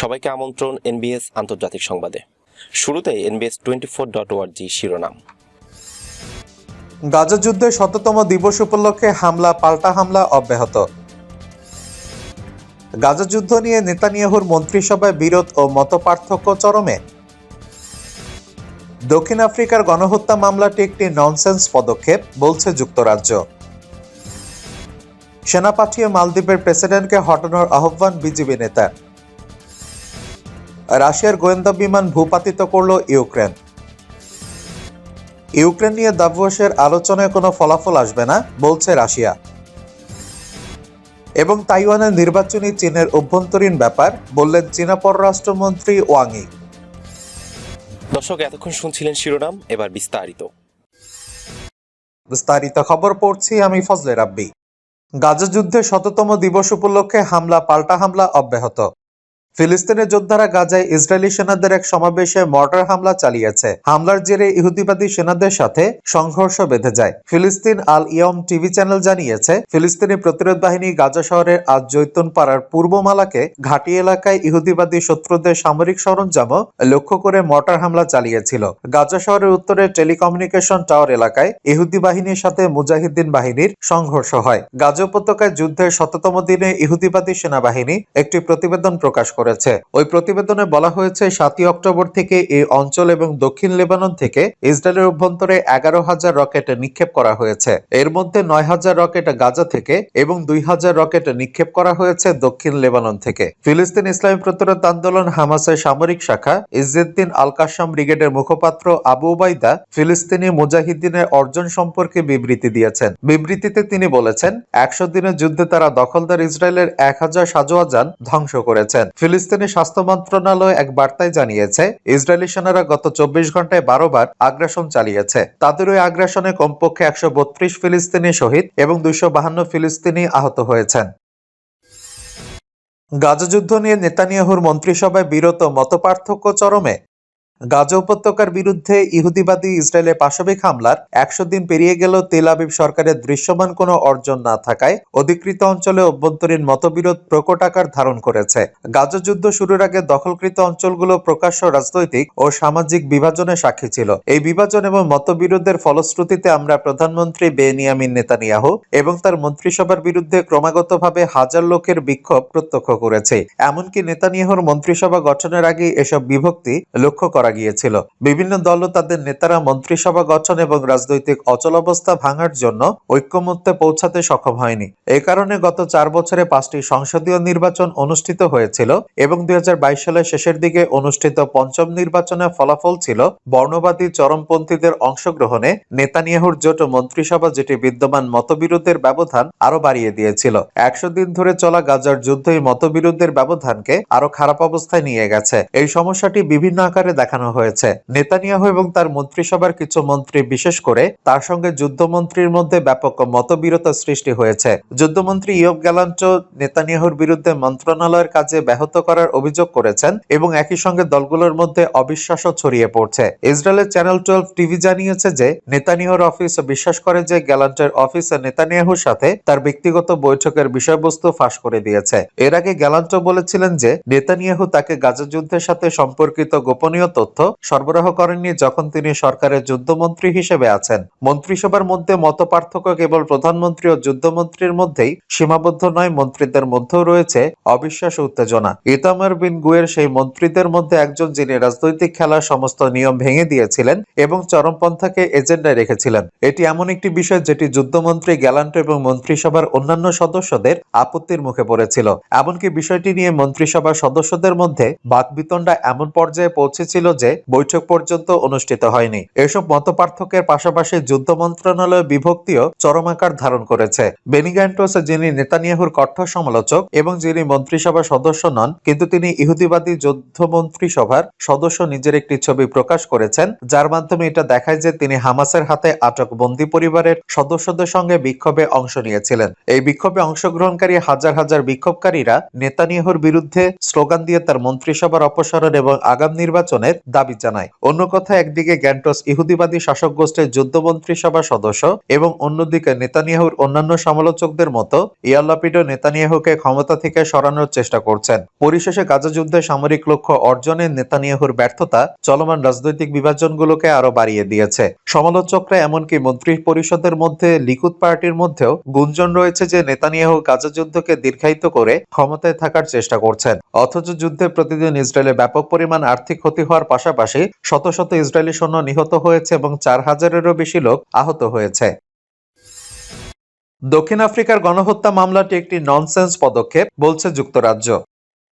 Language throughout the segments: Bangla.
সবাইকে আমন্ত্রণ এনবিএস আন্তর্জাতিক সংবাদে। শুরুতে এনবিএস টোয়েন্টি ফোর ডট ওয়ার্জি শিরোনাম। গাজা যুদ্ধের শততম দিবস উপলক্ষে হামলা, পাল্টা হামলা অব্যাহত। গাজা যুদ্ধ নিয়ে নেতানিয়াহুর মন্ত্রিসভায় বিরোধ ও মতপার্থক্য চরমে। দক্ষিণ আফ্রিকার গণহত্যা মামলাটি একটি ননসেন্স পদক্ষেপ, বলছে যুক্তরাজ্য। সেনা পাঠিয়ে মালদ্বীপের প্রেসিডেন্টকে হটানোর আহ্বান বিজিবি নেতা। রাশিয়ার গোয়েন্দা বিমান ভূপাতিত করল ইউক্রেন। ইউক্রেন নিয়ে দাভোসের আলোচনায় কোনো ফলাফল আসবে না বলছে রাশিয়া। এবং তাইওয়ানের নির্বাচনী চীনের অভ্যন্তরীণ ব্যাপার বললেন চীনা পররাষ্ট্রমন্ত্রী ওয়াংই। দর্শক এতক্ষণ শুনছিলেন শিরোনাম এবার বিস্তারিত। বিস্তারিত খবর পড়ছি আমি ফজলে রাব্বি। গাজা যুদ্ধের শততম দিবস উপলক্ষে হামলা পাল্টা হামলা অব্যাহত। ফিলিস্তিনের যোদ্ধারা গাজায় ইসরায়েলি সেনাদের এক সমাবেশে মর্টার হামলা চালিয়েছে। হামলার জেরে ইহুদিবাদী সেনাদের সাথে সংঘর্ষ বেঁধে যায়। ফিলিস্তিন আল ইয়ম টিভি চ্যানেল জানিয়েছে, ফিলিস্তিনি প্রতিরোধ বাহিনী গাজা শহরের আজ জৈতুন পাড়ার পূর্বমালাকে ঘাটি এলাকায় ইহুদিবাদী শত্রুদের সামরিক সরঞ্জামও লক্ষ্য করে মর্টার হামলা চালিয়েছিল। গাজা শহরের উত্তরে টেলিকমিউনিকেশন টাওয়ার এলাকায় ইহুদি বাহিনীর সাথে মুজাহিদ্দিন বাহিনীর সংঘর্ষ হয়। গাজা উপত্যকায় যুদ্ধের শততম দিনে ইহুদিবাদী সেনাবাহিনী একটি প্রতিবেদন প্রকাশ করেছে। ওই প্রতিবেদনে বলা হয়েছে, সাতই অক্টোবর থেকে এই অঞ্চল এবং দক্ষিণ লেবানন থেকে ইসরায়েলের অভ্যন্তরে এগারো হাজার রকেট নিক্ষেপ করা হয়েছে। এর মধ্যে নয় হাজার রকেট গাজা থেকে এবং দুই হাজার রকেট নিক্ষেপ করা হয়েছে দক্ষিণ লেবানন থেকে। ফিলিস্তিন ইসলামী প্রতিরোধ আন্দোলন হামাসের সামরিক শাখা ইজ্জেদ্দিন আল কাসাম ব্রিগেডের মুখপাত্র আবু উবাইদা ফিলিস্তিনি মুজাহিদ্দিনের অর্জন সম্পর্কে বিবৃতি দিয়েছেন। বিবৃতিতে তিনি বলেছেন, একশো দিনের যুদ্ধে তারা দখলদার ইসরায়েলের এক হাজার সাজোয়া যান ধ্বংস করেছেন। ফিলিস্তিনি স্বাস্থ্য মন্ত্রণালয় এক বার্তায় জানিয়েছে, ইসরায়েলি সেনারা গত চব্বিশ ঘন্টায় বারো বার আগ্রাসন চালিয়েছে। তাদের ওই আগ্রাসনে কমপক্ষে একশো বত্রিশ ফিলিস্তিনি শহীদ এবং দুইশো বাহান্ন ফিলিস্তিনি আহত হয়েছেন। গাজযুদ্ধ নিয়ে নেতানিয়াহুর মন্ত্রিসভায় বিরত মতপার্থক্য চরমে গাজা উপত্যকার বিরুদ্ধে ইহুদিবাদী ইসরায়েলের পাশবিক হামলার একশো দিন পেরিয়ে গেল তেল আবিব সরকারের দৃশ্যমান কোনো অর্জন না থাকায় অধিকৃত অঞ্চলে অভ্যন্তরীণ মতবিরোধ প্রকট আকার ধারণ করেছে। গাজা যুদ্ধ শুরুর আগে দখলকৃত অঞ্চলগুলো প্রকাশ্য রাজনৈতিক ও সামাজিক বিভাজনের সাক্ষী ছিল। এই বিভাজন এবং মতবিরোধের ফলশ্রুতিতে আমরা প্রধানমন্ত্রী বেনিয়ামিন নেতানিয়াহু এবং তার মন্ত্রিসভার বিরুদ্ধে ক্রমাগতভাবে হাজার লোকের বিক্ষোভ প্রত্যক্ষ করেছে। এমনকি নেতানিয়াহুর মন্ত্রিসভা গঠনের আগে এসব বিভক্তি লক্ষ্য করা গিয়েছিল বিভিন্ন দলও তাদের নেতারা মন্ত্রিসভা গঠন এবং রাজনৈতিক অচলাবস্থা ভাঙার জন্য ঐক্যমত্যে পৌঁছাতে সক্ষম হয়নি। এই কারণে গত চার বছরে পাঁচটি সংসদীয় নির্বাচন অনুষ্ঠিত হয়েছিল এবং দুই সালের শেষের দিকে অনুষ্ঠিত পঞ্চম নির্বাচনের ফলাফল ছিল বর্ণবাদী চরমপন্থীদের অংশগ্রহণে নেতানিয়াহুর জোট মন্ত্রিসভা যেটি বিদ্যমান মতবিরোধের ব্যবধান আরও বাড়িয়ে দিয়েছিল। একশো দিন ধরে চলা গাজার যুদ্ধ এই মতবিরোধের ব্যবধানকে আরও খারাপ অবস্থায় নিয়ে গেছে। এই সমস্যাটি বিভিন্ন আকারে দেখানো হয়েছে। নেতানিয়াহু এবং তার মন্ত্রিসভার কিছু মন্ত্রী, বিশেষ করে তার সঙ্গে যুদ্ধমন্ত্রীর মধ্যে ব্যাপক মতবিরতা সৃষ্টি হয়েছে। যুদ্ধমন্ত্রী ইয়ব গ্যালান্ট নেতানিয়াহুর বিরুদ্ধে মন্ত্রণালয়ের কাজে ব্যাহত করার অভিযোগ করেছেন এবং একই সঙ্গে দলগুলোর মধ্যে অবিশ্বাসও ছড়িয়ে পড়ছে। ইসরায়েলের চ্যানেল টুয়েলভ টিভি জানিয়েছে যে, নেতানিয়াহুর অফিস বিশ্বাস করে যে গ্যালান্টের অফিস নেতানিয়াহুর সাথে তার ব্যক্তিগত বৈঠকের বিষয়বস্তু ফাঁস করে দিয়েছে। এর আগে গ্যালান্ট বলেছিলেন যে, নেতানিয়াহু তাকে গাজা যুদ্ধের সাথে সম্পর্কিত গোপনীয় তথ্য সরবরাহ করেননি যখন তিনি সরকারের যুদ্ধমন্ত্রী হিসেবে আছেন। মন্ত্রিসভার মধ্যে মতপার্থক্য কেবল প্রধানমন্ত্রী ও যুদ্ধমন্ত্রীর মধ্যেই সীমাবদ্ধ নয়, মন্ত্রীদের মধ্যেও রয়েছে অবিশ্বাস উত্তেজনা। ইতামার বিন গুয়ের সেই মন্ত্রীদের মধ্যে একজন যিনি রাজনৈতিক খেলার সমস্ত নিয়ম ভেঙে দিয়েছিলেন এবং চরমপন্থাকে এজেন্ডায় রেখেছিলেন। এটি এমন একটি বিষয় যেটি যুদ্ধমন্ত্রী, গ্যালান্ট এবং মন্ত্রিসভার অন্যান্য সদস্যদের আপত্তির মুখে পড়েছিল। এমনকি বিষয়টি নিয়ে মন্ত্রিসভার সদস্যদের মধ্যে বাকবিতণ্ডা এমন পর্যায়ে পৌঁছেছিল যে বৈঠক পর্যন্ত অনুষ্ঠিত হয়নি। এসব মতপার্থক্যের পাশাপাশি যুদ্ধ মন্ত্রণালয় বিভক্তিও চরম আকার ধারণ করেছে। বেনিগ্যান্টোস যিনি নেতানিয়াহুর কঠোর সমালোচক এবং যিনি মন্ত্রিসভার সদস্য নন, কিন্তু তিনি ইহুদিবাদী যুদ্ধ মন্ত্রিসভার সদস্য নিজের একটি ছবি প্রকাশ করেছেন, যার মাধ্যমে এটা দেখায় যে তিনি হামাসের হাতে আটক বন্দী পরিবারের সদস্যদের সঙ্গে বিক্ষোভে অংশ নিয়েছিলেন। এই বিক্ষোভে অংশগ্রহণকারী হাজার হাজার বিক্ষোভকারীরা নেতানিয়াহুর বিরুদ্ধে স্লোগান দিয়ে তার মন্ত্রিসভার অপসারণ এবং আগাম নির্বাচনের দাবি জানায়। অন্য কথা একদিকে গ্যান্টস ইহুদিবাদী শাসক গোষ্ঠীর যুদ্ধমন্ত্রী সভার সদস্য এবং অন্যদিকে নেতানিয়াহুর অন্যান্য সমালোচকদের মতো ইয়াল্লাপিডো নেতানিয়াহুকে ক্ষমতা থেকে সরানোর চেষ্টা করছেন। পরিশেষে গাজা যুদ্ধে সামরিক লক্ষ্য অর্জনে নেতানিয়াহুর ব্যর্থতা চলমান রাজনৈতিক বিভাজনগুলোকে আরও বাড়িয়ে দিয়েছে। সমালোচকরা এমনকি মন্ত্রী পরিষদের মধ্যে লিকুদ পার্টির মধ্যেও গুঞ্জন রয়েছে যে নেতানিয়াহু গাজা যুদ্ধকে দীর্ঘায়িত করে ক্ষমতায় থাকার চেষ্টা করছেন। অথচ যুদ্ধে প্রতিদিন ইসরায়েলে ব্যাপক পরিমাণ আর্থিক ক্ষতি হওয়ার পাশাপাশি শত শত ইসরায়েলি সৈন্য নিহত হয়েছে এবং চার হাজারেরও বেশি লোক আহত হয়েছে। দক্ষিণ আফ্রিকার গণহত্যা মামলাটি একটি ননসেন্স পদক্ষেপ, বলছে যুক্তরাজ্য।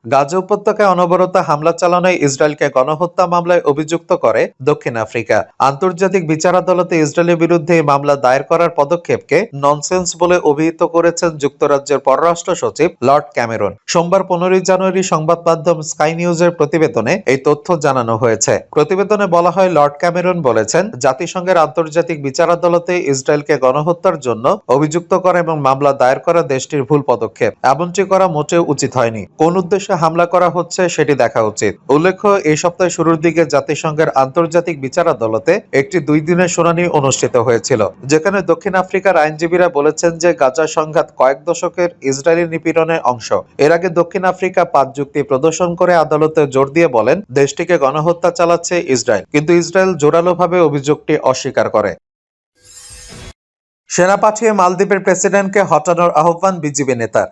গাজা উপত্যকায় অনবরত হামলা চালানোয় ইসরায়েলকে গণহত্যা মামলায় অভিযুক্ত করে দক্ষিণ আফ্রিকা। আন্তর্জাতিক বিচার আদালতে ইসরায়েলের বিরুদ্ধে এই মামলা দায়ের করার পদক্ষেপকে ননসেন্স বলে অভিহিত করেছেন যুক্তরাজ্যের পররাষ্ট্র সচিব লর্ড ক্যামেরন। সোমবার পনেরোই জানুয়ারি সংবাদ মাধ্যম স্কাই নিউজের প্রতিবেদনে এই তথ্য জানানো হয়েছে। প্রতিবেদনে বলা হয়, লর্ড ক্যামেরন বলেছেন, জাতিসংঘের আন্তর্জাতিক বিচার আদালতে ইসরায়েলকে গণহত্যার জন্য অভিযুক্ত করা এবং মামলা দায়ের করা দেশটির ভুল পদক্ষেপ। এমনটি করা মোটেও উচিত হয়নি। কোন উদ্দেশ্যে হামলা করা হচ্ছে, সেটি দেখা উচিত। উল্লেখ্য, এই সপ্তাহের শুরুর দিকে জাতিসংঘের আন্তর্জাতিক বিচার আদালতে একটি দুই দিনের শুনানি অনুষ্ঠিত হয়েছিল, যেখানে দক্ষিণ আফ্রিকার আইনজীবীরা বলেছেন যে গাজা সংঘাত কয়েক দশকের ইসরায়েলি নিপীড়নের অংশ। এর আগে দক্ষিণ আফ্রিকা পাঁচ যুক্তি প্রদর্শন করে আদালতে জোর দিয়ে বলেন, দেশটিকে গণহত্যা চালাচ্ছে ইসরায়েল, কিন্তু ইসরায়েল জোরালোভাবে অভিযোগটি অস্বীকার করে। সেনা পাঠিয়ে মালদ্বীপের প্রেসিডেন্টকে হটানোর আহ্বান বিজিবি নেতার।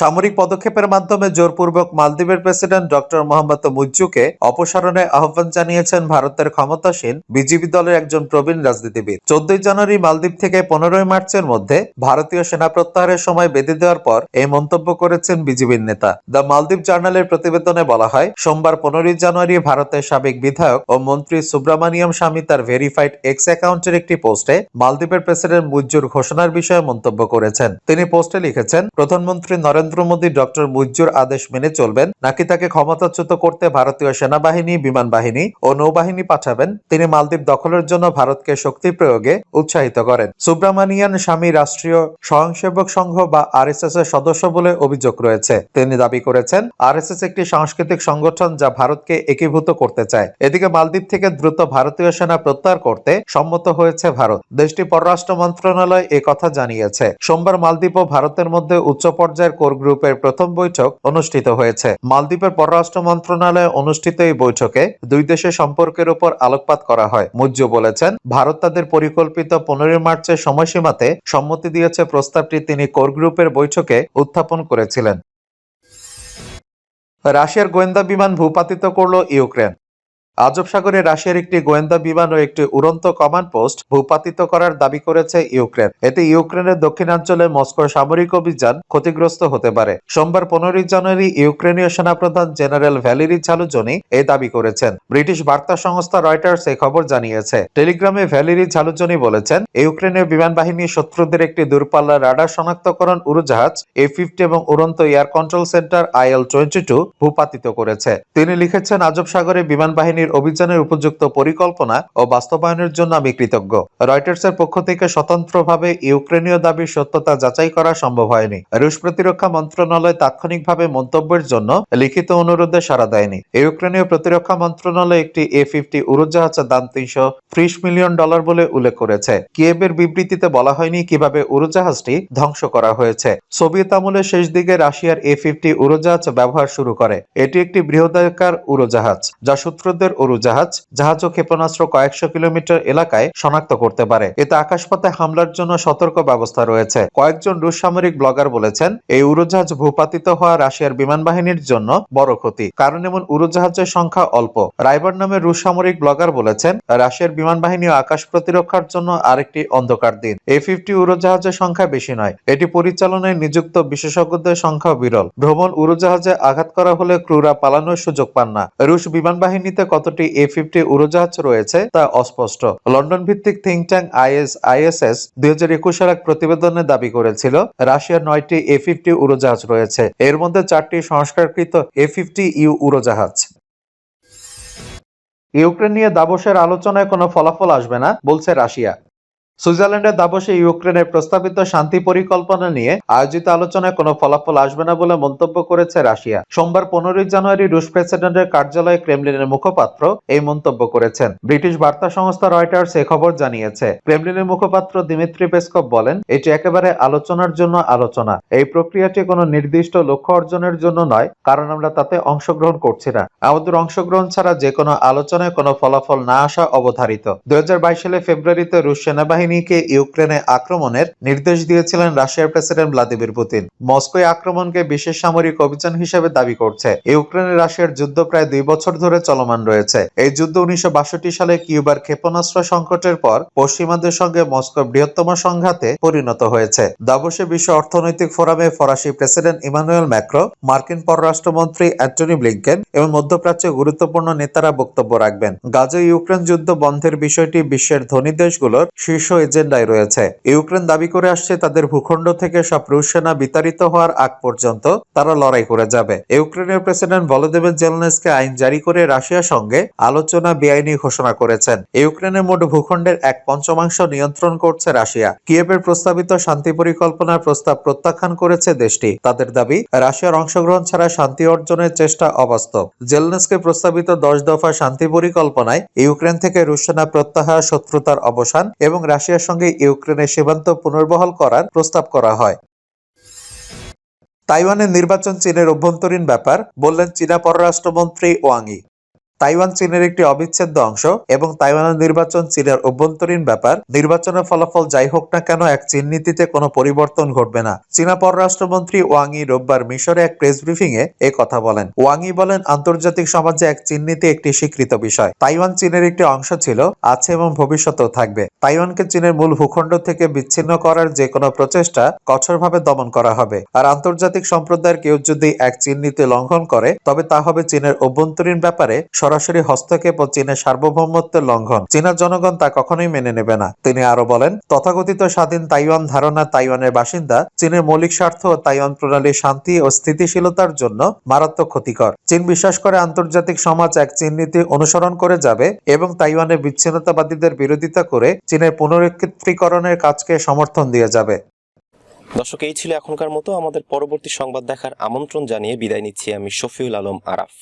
সামরিক পদক্ষেপের মাধ্যমে জোরপূর্বক মালদ্বীপের প্রেসিডেন্ট ডক্টর মোহাম্মদ মুজ্জুকে অপসারণে আহ্বান জানিয়েছেন ভারতের ক্ষমতাসীন বিজেপি দলের একজন প্রবীণ রাজনীতিবিদ। চোদ্দই জানুয়ারি মালদ্বীপ থেকে পনেরোই মার্চের মধ্যে ভারতীয় সেনা প্রত্যাহারের সময় বেঁধে দেওয়ার পর এই মন্তব্য করেছেন বিজেপির নেতা। দ্য মালদ্বীপ জার্নালের প্রতিবেদনে বলা হয়, সোমবার পনেরোই জানুয়ারি ভারতের সাবেক বিধায়ক ও মন্ত্রী সুব্রমণিয়ম স্বামী তার ভেরিফাইড এক্স অ্যাকাউন্টের একটি পোস্টে মালদ্বীপের প্রেসিডেন্ট মুজ্জুর ঘোষণার বিষয়ে মন্তব্য করেছেন। তিনি পোস্টে লিখেছেন, প্রধানমন্ত্রী নরেন্দ্র মোদী ডক্টর মুজ্জুর আদেশ মেনে চলবেন, নাকি তাকে ক্ষমতাচ্যুত করতে ভারতীয় সেনাবাহিনী, বিমান বাহিনী ও নৌবাহিনী পাঠাবেন, তিনি মালদ্বীপ দখলের জন্য ভারতকে শক্তি প্রয়োগে উৎসাহিত করেন। সুব্রামানিয়ান স্বামী রাষ্ট্রীয় স্বয়ংসেবক সংঘ বা এর সদস্য বলে অভিযোগ রয়েছে। তিনি দাবি করেছেন, আরএসএস একটি সাংস্কৃতিক সংগঠন যা ভারতকে একীভূত করতে চায়। এদিকে মালদ্বীপ থেকে দ্রুত ভারতীয় সেনা প্রত্যাহার করতে সম্মত হয়েছে ভারত। দেশটি পররাষ্ট্র মন্ত্রণালয় কথা জানিয়েছে। সোমবার মালদ্বীপ ও ভারতের মধ্যে উচ্চ পর্যায়ের গ্রুপের প্রথম বৈঠক অনুষ্ঠিত হয়েছে। মালদ্বীপের পররাষ্ট্র মন্ত্রণালয়ে অনুষ্ঠিত এই বৈঠকে দুই দেশের সম্পর্কের উপর আলোকপাত করা হয়। মুজ্জু বলেছেন, ভারত তাদের পরিকল্পিত পনেরোই মার্চের সময়সীমাতে সম্মতি দিয়েছে প্রস্তাবটি তিনি কোর গ্রুপের বৈঠকে উত্থাপন করেছিলেন। রাশিয়ার গোয়েন্দা বিমান ভূপাতিত করল ইউক্রেন। আজব সাগরে রাশিয়ার একটি গোয়েন্দা বিমান ও একটি উড়ন্ত কমান্ড পোস্ট ভূপাতিত করার দাবি করেছে ইউক্রেন। এতে ইউক্রেনের দক্ষিণাঞ্চলে মস্কোর সামরিক অভিযান ক্ষতিগ্রস্ত হতে পারে। সোমবার পনেরোই জানুয়ারি ইউক্রেনীয় সেনাপ্রধান জেনারেল ভ্যালেরি ঝালুজনি এই দাবি করেছেন। ব্রিটিশ বার্তা সংস্থা রয়টার্স এই খবর জানিয়েছে। টেলিগ্রামে ভ্যালেরি ঝালুজনি বলেছেন, ইউক্রেনীয় বিমান বাহিনী শত্রুদের একটি দূরপাল্লা রাডার শনাক্তকরণ উড়োজাহাজ এ ফিফটি এবং উড়ন্ত air control centre IL twenty two ভূপাতিত করেছে। তিনি লিখেছেন, আজব সাগরে বিমান বাহিনীর অভিযানের উপযুক্ত পরিকল্পনা ও বাস্তবায়নের জন্য আমি কৃতজ্ঞ। রয়টার্সের পক্ষ থেকে স্বতন্ত্রভাবে ইউক্রেনীয় দাবির সত্যতা যাচাই করা সম্ভব হয়নি। রুশ প্রতিরক্ষা মন্ত্রণালয় তাৎক্ষণিকভাবে মন্তব্যের জন্য লিখিত অনুরোধে সাড়া দেয়নি। ইউক্রেনীয় প্রতিরক্ষা মন্ত্রণালয় একটি এ ফিফটি উড়োজাহাজের দাম তিনশো ত্রিশ মিলিয়ন ডলার বলে উল্লেখ করেছে। কিয়েবের বিবৃতিতে বলা হয়নি কীভাবে উড়োজাহাজটি ধ্বংস করা হয়েছে। সোভিয়েত আমলের শেষ দিকে রাশিয়ার এ ফিফটি উড়োজাহাজ ব্যবহার শুরু করে। এটি একটি বৃহদাকার উড়োজাহাজ, যা শত্রুদের উড়োজাহাজ জাহাজ ও ক্ষেপণাস্ত্র কয়েকশো কিলোমিটার এলাকায় শনাক্ত করতে পারে। এতে আকাশপথে হামলার জন্য সতর্ক ব্যবস্থা রয়েছে। কয়েকজন রুশ সামরিক ব্লগার বলেছেন, এই উড়োজাহাজ ভূপাতিত হওয়া রাশিয়ার বিমান বাহিনীর জন্য বড় ক্ষতি। কারণ এমন উড়োজাহাজের সংখ্যা অল্প। রাইবার নামে রুশ সামরিক ব্লগার বলেছেন, রাশিয়ার বিমান বাহিনী আকাশ প্রতিরক্ষার জন্য আরেকটি অন্ধকার দিন। এ ফিফটি উড়োজাহাজের সংখ্যা বেশি নয়। এটি পরিচালনায় নিযুক্ত বিশেষজ্ঞদের সংখ্যা বিরল। ভ্রমণ উড়োজাহাজে আঘাত করা হলে ক্রুরা পালানোর সুযোগ পান না। রুশ বিমান বাহিনীতে কতটি এ ফিফটি উড়োজাহাজ রয়েছে তা অস্পষ্ট। লন্ডন ভিত্তিক থিঙ্ক ট্যাঙ্ক আইএস আইএসএস দুই হাজার একুশের এক প্রতিবেদনে দাবি করেছিল, রাশিয়ার নয়টি এ ফিফটি উড়োজাহাজ রয়েছে। এর মধ্যে চারটি সংস্কারকৃত এ ফিফটি ইউ উড়োজাহাজ। ইউক্রেন নিয়ে দাবসের আলোচনায় কোনো ফলাফল আসবে না, বলছে রাশিয়া। সুইজারল্যান্ডের দাবসে ইউক্রেনের প্রস্তাবিত শান্তি পরিকল্পনা নিয়ে আয়োজিত আলোচনায় কোনো ফলাফল আসবে না বলে মন্তব্য করেছে রাশিয়া। সোমবার পনেরোই জানুয়ারি রুশ প্রেসিডেন্টের কার্যালয়ে ক্রেমলিনের মুখপাত্র এই মন্তব্য করেছেন। ব্রিটিশ বার্তা সংস্থা রয়টার্স এ খবর জানিয়েছে। ক্রেমলিনের মুখপাত্র দিমিত্রি পেসকভ বলেন, এটি একেবারে আলোচনার জন্য আলোচনা। এই প্রক্রিয়াটি কোনো নির্দিষ্ট লক্ষ্য অর্জনের জন্য নয়, কারণ আমরা তাতে অংশগ্রহণ করছি না। আমাদের অংশগ্রহণ ছাড়া যে কোনো আলোচনায় কোনো ফলাফল না আসা অবধারিত। দুই হাজার বাইশ সালে ফেব্রুয়ারিতে রুশ সেনাবাহিনীকে ইউক্রেনে আক্রমণের নির্দেশ দিয়েছিলেন রাশিয়ার প্রেসিডেন্ট ভ্লাদিমির পুতিন। মস্কো আক্রমণকে বিশেষ সামরিক অভিযান হিসেবে দাবি করছে। ইউক্রেনে রাশিয়ার যুদ্ধ প্রায় দুই বছর ধরে চলমান রয়েছে। এই যুদ্ধ উনিশশো সালে কিউবার ক্ষেপণাস্ত্র সংকটের পর পশ্চিমাদের সঙ্গে মস্কোর বৃহত্তম সংঘাতে পরিণত হয়েছে। দাবসে বিশ্ব অর্থনৈতিক ফোরামে ফরাসি প্রেসিডেন্ট ইমানুয়েল ম্যাক্রো মার্কিন পররাষ্ট্রমন্ত্রী অ্যান্টনি ব্লিংকেন এবং মধ্যপ্রাচ্যে গুরুত্বপূর্ণ নেতারা বক্তব্য রাখবেন। গাজা ইউক্রেন যুদ্ধ বন্ধের বিষয়টি বিশ্বের ধনী দেশগুলোর শীর্ষ এজেন্ডায় রয়েছে। ইউক্রেন দাবি করে আসছে তাদের ভূখণ্ড থেকে সব রুশ সেনা বিতাড়িত হওয়ার আগ পর্যন্ত তারা লড়াই করে যাবে। ইউক্রেনের প্রেসিডেন্ট ভলোদিমির জেলনেসকে আইন জারি করে রাশিয়ার সঙ্গে আলোচনা বেআইনি ঘোষণা করেছেন। ইউক্রেনের মোট ভূখণ্ডের এক পঞ্চমাংশ নিয়ন্ত্রণ করছে রাশিয়া। কিয়েভের প্রস্তাবিত শান্তি পরিকল্পনার প্রস্তাব প্রত্যাখ্যান করেছে দেশটি। তাদের দাবি, রাশিয়ার অংশগ্রহণ ছাড়া শান্তি অর্জনের চেষ্টা অবাস্তব। জেলনেসকে প্রস্তাবিত দশ দফা শান্তি পরিকল্পনায় ইউক্রেন থেকে রুশ সেনা প্রত্যাহার শত্রুতার অবসান এবং রাশিয়ার সঙ্গে ইউক্রেনের সীমান্ত পুনর্বহাল করার প্রস্তাব করা হয়। তাইওয়ানের নির্বাচন চীনের অভ্যন্তরীণ ব্যাপার, বললেন চীনা পররাষ্ট্রমন্ত্রী ওয়াংই তাইওয়ান চীনের একটি অবিচ্ছেদ্য অংশ এবং তাইওয়ানের নির্বাচন চীনের অভ্যন্তরীণ ব্যাপার। নির্বাচনের ফলাফল যাই হোক না কেন এক চীন নীতিতে কোনো পরিবর্তন ঘটবে না। চীনা পররাষ্ট্রমন্ত্রী ওয়াংই রোববার মিশরে এক প্রেস ব্রিফিং এ কথা বলেন। ওয়াংই বলেন, আন্তর্জাতিক সমাজে এক চীন নীতি একটি স্বীকৃত বিষয়। তাইওয়ান চীনের একটি অংশ ছিল, আছে এবং ভবিষ্যতেও থাকবে। তাইওয়ানকে চীনের মূল ভূখণ্ড থেকে বিচ্ছিন্ন করার যে কোনো প্রচেষ্টা কঠোরভাবে দমন করা হবে। আর আন্তর্জাতিক সম্প্রদায়ের কেউ যদি এক চীন নীতি লঙ্ঘন করে, তবে তা হবে চীনের অভ্যন্তরীণ ব্যাপারে সরাসরি হস্তক্ষেপ ও চীনের সার্বভৌমত্বের লঙ্ঘন। চীনা জনগণ তা কখনোই মেনে নেবে না। তিনি আরও বলেন, তথাকথিত স্বাধীন তাইওয়ান ধারণা তাইওয়ানের বাসিন্দা, চীনের মৌলিক স্বার্থ ও তাইওয়ান প্রণালীর শান্তি ও স্থিতিশীলতার জন্য মারাত্মক ক্ষতিকর। চীন বিশ্বাস করে আন্তর্জাতিক সমাজ এক চীন নীতি অনুসরণ করে যাবে এবং তাইওয়ানের বিচ্ছিন্নতাবাদীদের বিরোধিতা করে চীনের পুনরুৎকৃতিকরণের কাজকে সমর্থন দিয়ে যাবে। দর্শক, এই ছিল এখনকার মতো। আমাদের পরবর্তী সংবাদ দেখার আমন্ত্রণ জানিয়ে বিদায় নিচ্ছি আমি শফিউল আলম আরাফ।